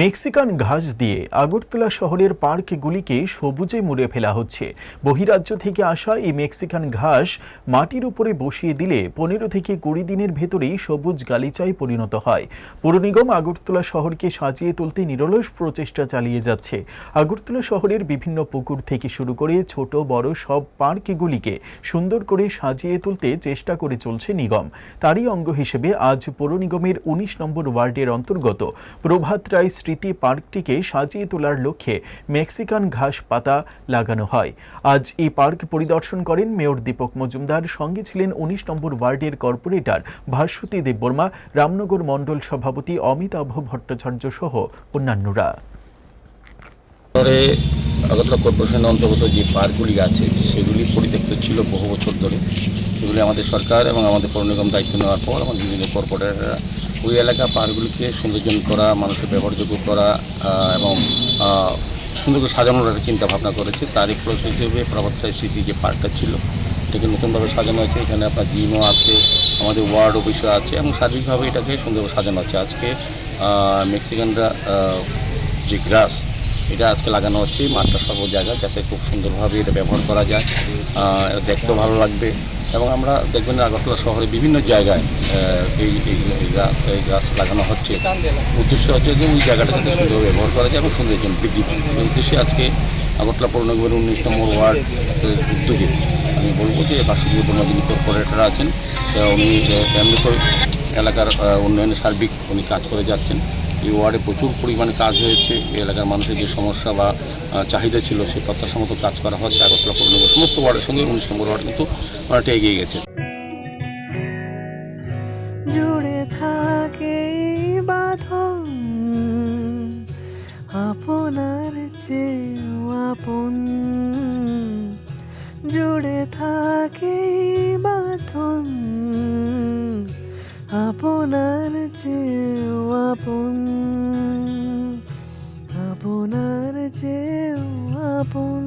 Mexican ঘাস দিয়ে আগরতলা শহরের পার্কগুলিকে সবুজে মুড়ে ফেলা হচ্ছে। বহিরাজ্য থেকে আসা এই মেক্সিকান ঘাস মাটির উপরে বসিয়ে দিলে পনেরো থেকে কুড়ি দিনের ভেতরেই সবুজ গালিচায় পরিণত হয়। পৌর নিগম আগরতলা শহরকে সাজিয়ে তুলতে নিরলস প্রচেষ্টা চালিয়ে যাচ্ছে। আগরতলা শহরের বিভিন্ন পুকুর থেকে শুরু করে ছোট, বড় সব পার্কগুলিকে সুন্দর করে সাজিয়ে তুলতে চেষ্টা করে চলছে নিগম। তারই অঙ্গ হিসেবে আজ পৌর নিগমের উনিশ নম্বর ওয়ার্ডের অন্তর্গত প্রভাত রায় স্মৃতি পার্কটিকে সাজিয়ে তোলার লক্ষ্যে মেক্সিকান ঘাস পাতা লাগানো হয়। আজ এই পার্ক পরিদর্শন করেন মেয়র দীপক মজুমদার। সঙ্গে ছিলেন উনিশ নম্বর ওয়ার্ডের কর্পোরেটর ভাস্বতী দেববর্মা, রামনগর মণ্ডল সভাপতি অমিতাভ ভট্টাচার্য সহ অন্যান্যরা। আগরতলা কর্পোরেশনের অন্তর্গত যে পার্কগুলি আছে, সেগুলি পরিত্যক্ত ছিল বহু বছর ধরে। সেগুলি আমাদের সরকার এবং আমাদের পৌর নিগম দায়িত্ব নেওয়ার পর আমাদের বিভিন্ন কর্পোরেটররা ওই এলাকা পার্কগুলিকে সৌন্দর্যন করা মানুষের ব্যবহারযোগ্য করা এবং সুন্দর করে সাজানোর একটা চিন্তা ভাবনা করেছে। তারই প্রসেস হিসেবে প্রভাতটাই স্মৃতি যে পার্কটা ছিল, এটাকে নতুনভাবে সাজানো আছে এখানে আপনার জিমও আছে, আমাদের ওয়ার্ড অফিসও আছে এবং সার্বিকভাবে এটাকে সুন্দরভাবে সাজানো আছে আজকে মেক্সিকানরা যে গ্রাস এটা আজকে লাগানো হচ্ছে। মাঠটা সর্ব জায়গা যাতে খুব সুন্দরভাবে এটা ব্যবহার করা যায়। দেখতেও ভালো লাগবে। এবং আমরা দেখবেন আগরতলা শহরে বিভিন্ন জায়গায় এই এই গাছ লাগানো হচ্ছে। উদ্দেশ্য হচ্ছে যে ওই জায়গাটা যাতে সুন্দরভাবে ব্যবহার করা যায় এবং সৌন্দর্য বৃদ্ধি পায়। উদ্দেশ্যে আজকে আগরতলা পৌর নিগমের উনিশ নম্বর ওয়ার্ড উদ্যোগে আমি বলব যে বর্মা যিনি কর্পোরেটর আছেন। উনি এমনি করে এলাকার উন্নয়নে সার্বিক উনি কাজ করে যাচ্ছেন। এই ওয়ার্ডে প্রচুর পরিমাণে কাজ হয়েছে। এই এলাকার মানুষের যে সমস্যা বা চাহিদা ছিল সেই প্রত্যাশা কাজ করা হচ্ছে। আগরতলা পৌর নিগম সমস্ত ওয়ার্ডের সঙ্গে উনিশ নম্বর ওয়ার্ড কিন্তু অনেকটা এগিয়ে গেছে। জুড়ে থাকে বাঁধন, আপনার আপন। জুড়ে থাকে এই আপন আপনার যে আপন।